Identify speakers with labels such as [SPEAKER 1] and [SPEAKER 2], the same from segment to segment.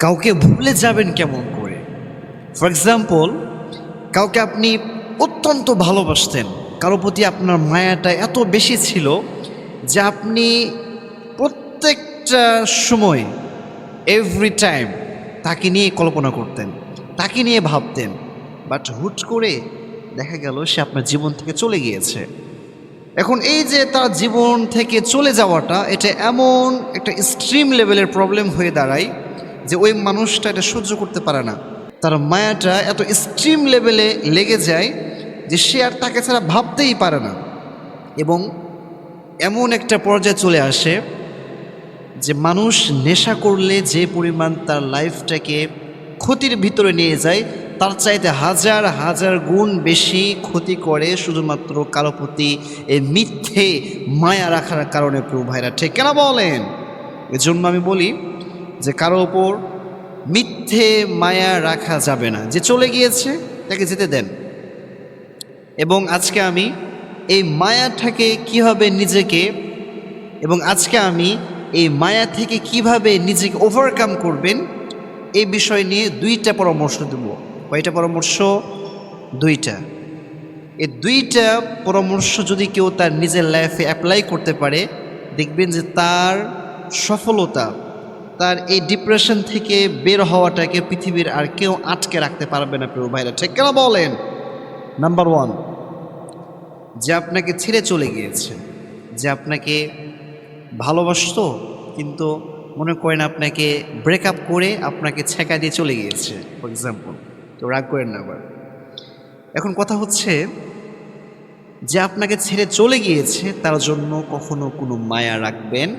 [SPEAKER 1] কাউকে ভুলে যাবেন কেমন করে? ফর এক্সাম্পল কাউকে আপনি অত্যন্ত ভালোবাসতেন, কারও প্রতি আপনার মায়াটা এত বেশি ছিল যে আপনি প্রত্যেকটা সময় এভরি টাইম তাকে নিয়ে কল্পনা করতেন, তাকে নিয়ে ভাবতেন বাট হুট করে দেখা গেল সে আপনার জীবন থেকে চলে গিয়েছে। এখন এই যে তার জীবন থেকে চলে যাওয়াটা, এটা এমন একটা স্ট্রিম লেভেলের প্রবলেম হয়ে দাঁড়ায় যে ওই মানুষটা এটা সহ্য করতে পারে না। তার মায়াটা এত স্ট্রিম লেভেলে লেগে যায় যে সে আর তাকে ছাড়া ভাবতেই পারে না। এবং এমন একটা পর্যায়ে চলে আসে যে মানুষ নেশা করলে যে পরিমাণ তার লাইফটাকে ক্ষতির ভিতরে নিয়ে যায়, তার চাইতে হাজার হাজার গুণ বেশি ক্ষতি করে শুধুমাত্র কারও প্রতি এই মিথ্যে মায়া রাখার কারণে প্রভু ভাইরা। ঠিক কেন বলেন? এজন্য আমি বলি যে কারও ওপর মিথ্যে মায়া রাখা যাবে না। যে চলে গিয়েছে, তাকে যেতে দেন। এবং আজকে আমি এই মায়াটাকে কীভাবে নিজেকে এবং আজকে আমি এই মায়া থেকে কীভাবে নিজেকে ওভারকাম করবেন, এই বিষয় নিয়ে দুইটা পরামর্শ দেব। কয়টা পরামর্শ? দুইটা। এই দুইটা পরামর্শ যদি কেউ তার নিজের লাইফে অ্যাপ্লাই করতে পারে, দেখবেন যে তার সফলতা তার এই ডিপ্রেশন থেকে বের হওয়াটাকে পৃথিবীর আর কেউ আটকে রাখতে পারবে না প্রিয় ভাইরা। ঠিক কেন বলেন? নাম্বার ওয়ান যে আপনাকে ছেড়ে চলে গিয়েছে যে আপনাকে ভালোবাসতো কিন্তু মনে করেন আপনাকে ব্রেকআপ করে আপনাকে ছেঁকা দিয়ে চলে গিয়েছে ফর এক্সাম্পল তো রাগ করেন না আবার। এখন কথা হচ্ছে যে আপনাকে ছেড়ে চলে গিয়েছে তার জন্য কখনো কোনো মায়া রাখবেন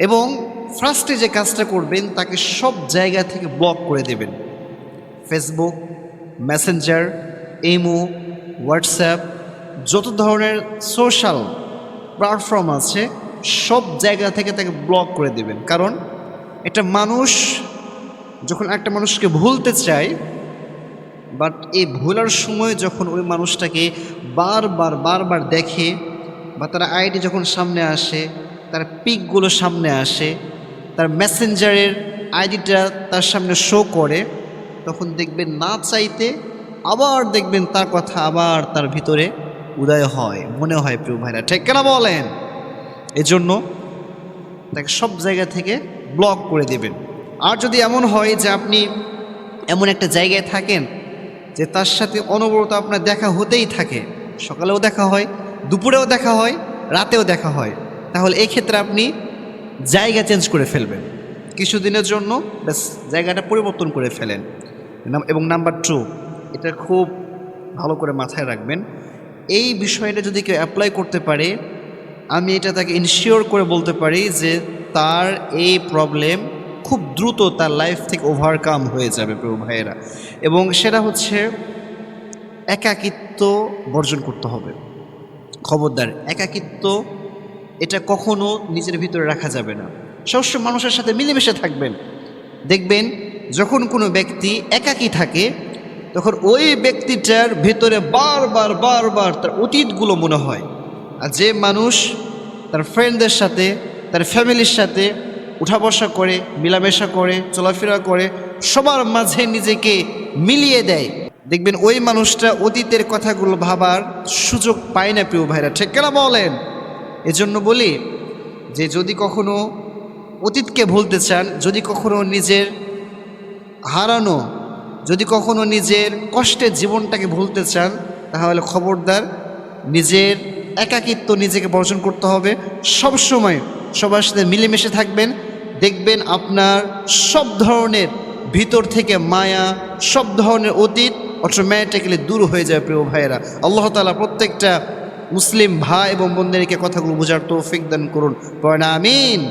[SPEAKER 1] এবং ফার্স্টে যে কাজটা করবেন, তাকে সব জায়গা থেকে ব্লক করে দেবেন। ফেসবুক মেসেঞ্জার ইমো হোয়াটসঅ্যাপ যত ধরনের সোশ্যাল প্ল্যাটফর্ম আছে, সব জায়গা থেকে তাকে ব্লক করে দেবেন। কারণ একটা মানুষ, যখন একটা মানুষকে ভুলতে চায় বাট এই ভোলার সময় যখন ওই মানুষটাকে বারবার বারবার দেখে, বা তার আইডি যখন সামনে আসে তার পিকগুলো সামনে আসে, তার মেসেঞ্জারের আইডিটা তার সামনে শো করে, তখন দেখবেন না চাইতে আবার দেখবেন তার কথা আবার তার ভিতরে উদয় হয়, মনে হয় প্রিয় ভাইরা। ঠিক কেনা বলেন? এজন্য তাকে সব জায়গা থেকে ব্লক করে দেবেন। আর যদি এমন হয় যে আপনি এমন একটা জায়গায় থাকেন যে তার সাথে অনবরত আপনার দেখা হতেই থাকে, সকালেও দেখা হয়, দুপুরেও দেখা হয়, রাতেও দেখা হয় তাহলে এই ক্ষেত্রে আপনি জায়গা চেঞ্জ করে ফেলবেন। কিছুদিনের জন্য ব্যাস জায়গাটা পরিবর্তন করে ফেলেন। এবং নাম্বার টু এটা খুব ভালো করে মাথায় রাখবেন। এই বিষয়টা যদি কেউ অ্যাপ্লাই করতে পারে আমি এটা তাকে ইনশিওর করে বলতে পারি যে তার এই প্রবলেম খুব দ্রুত তার লাইফ থেকে ওভারকাম হয়ে যাবে প্রভু ভাইয়েরা। এবং সেটা হচ্ছে একাকিত্ব বর্জন করতে হবে। খবরদার একাকিত্ব এটা কখনো নিজের ভিতরে রাখা যাবে না। সবসময় মানুষের সাথে মিলেমিশে থাকবেন। দেখবেন, যখন কোনো ব্যক্তি একাকী থাকে, তখন ওই ব্যক্তিটার ভিতরে বারবার বারবার তার অতীতগুলো মনে হয়। আর যে মানুষ তার ফ্রেন্ডদের সাথে, তার ফ্যামিলির সাথে উঠা বসা করে, মেলামেশা করে, চলাফেরা করে, সবার মাঝে নিজেকে মিলিয়ে দেয়। দেখবেন, ওই মানুষটা অতীতের কথাগুলো ভাবার সুযোগ পায় না প্রিয় ভাইরা। ঠিক কেনা বলেন? এজন্য বলি যে যদি কখনো অতীতকে ভুলতে চান, যদি কখনো নিজের হারানো, যদি কখনো নিজের কষ্টের জীবনটাকে ভুলতে চান, তাহলে খবরদার নিজের একাকিত্ব নিজেকে বর্জন করতে হবে। সব সময় সবার সাথে মিলেমিশে থাকবেন, দেখবেন আপনার সব ধরনের ভিতর থেকে মায়া, সব ধরনের অতীত অটোমেটিক্যালি দূর হয়ে যায়, প্রিয় ভাইয়েরা। আল্লাহ তালা প্রত্যেকটা মুসলিম ভাই এবং বোনদেরকে কথাগুলো বোঝার তৌফিক দান করুন। পয়না আমিন।